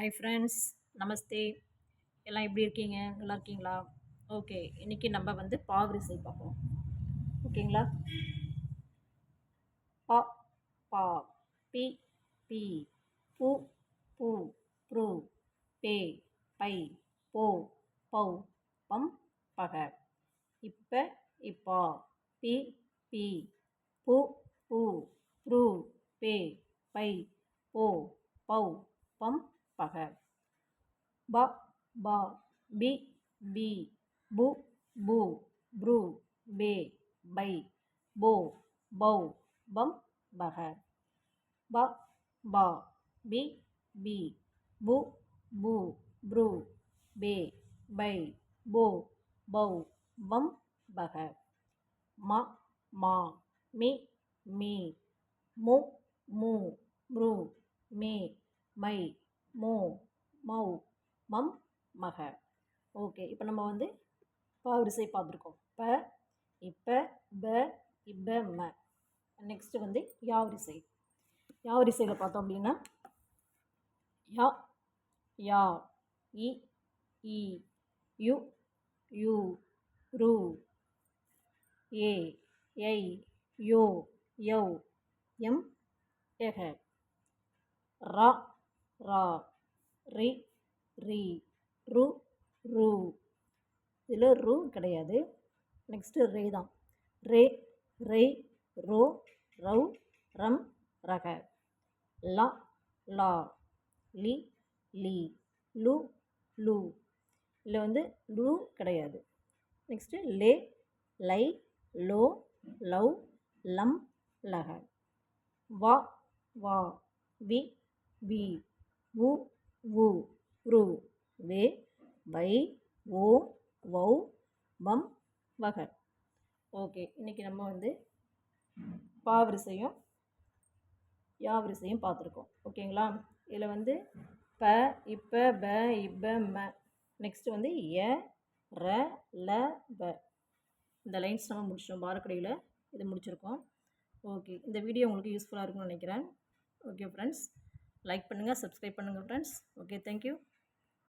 Hi friends நமஸ்தே. எல்லாம் எப்படி இருக்கீங்க? நல்லா இருக்கீங்களா? ஓகே இன்றைக்கி நம்ம வந்து பாவரிசை பார்ப்போம். ஓகேங்களா பா பா பி பி பூ பூ ப்ரூ பே பை போ பௌ பம் பக. இப்ப இப்பா பி பி பூ பூ ப்ரூ பே பை போ பௌ பம் பக ப ப பி பி பு பு ப்ரு பே பை போ பௌ பம் பக. ப ப பி பி பு பு ப்ரு பே பை போ பௌ பம் பக. ம மா மி me M M ப்ரு May my மோ மௌ மம் மக. ஓகே இப்போ நம்ம வந்து பாவரிசை பார்த்துருக்கோம். ப இப்ப ப இப்ப ம. நெக்ஸ்ட்டு வந்து யாவரிசை யாவரிசையில் பார்த்தோம் அப்படின்னா யா யா இ இ யு யூ ரு ஏ ஐ யோ யௌ எம் எஹ ரா ரா ரி ரி ரு ரு. இதில் ரு கிடையாது. நெக்ஸ்ட்டு ரே தான். ரே ரே ரோ ரவ் ரம் ரக. லா லா லி லி லு லு. இதில் வந்து லு கிடையாது. நெக்ஸ்ட்டு லே லை லோ லவ் லம் லக. வா வா வி வி. உ உ ரு வே வை ஓ வௌ வம் வக. ஓகே இன்றைக்கி நம்ம வந்து பாவரிசையும் யாவரிசையும் பார்த்துருக்கோம். ஓகேங்களா? இதில் வந்து ப இப்ப ப இப்ப ம. நெக்ஸ்ட்டு வந்து எ ர ல ப இந்த லைன்ஸ் நம்ம முடிச்சிட்டோம். பாரக்கடையில் இது முடிச்சிருக்கோம். ஓகே இந்த வீடியோ உங்களுக்கு யூஸ்ஃபுல்லாக இருக்கும்னு நினைக்கிறேன். ஓகே ஃப்ரெண்ட்ஸ் லைக் பண்ணுங்கள் சப்ஸ்கிரைப் பண்ணுங்கள் ஃப்ரெண்ட்ஸ் ஓகே தேங்க்யூ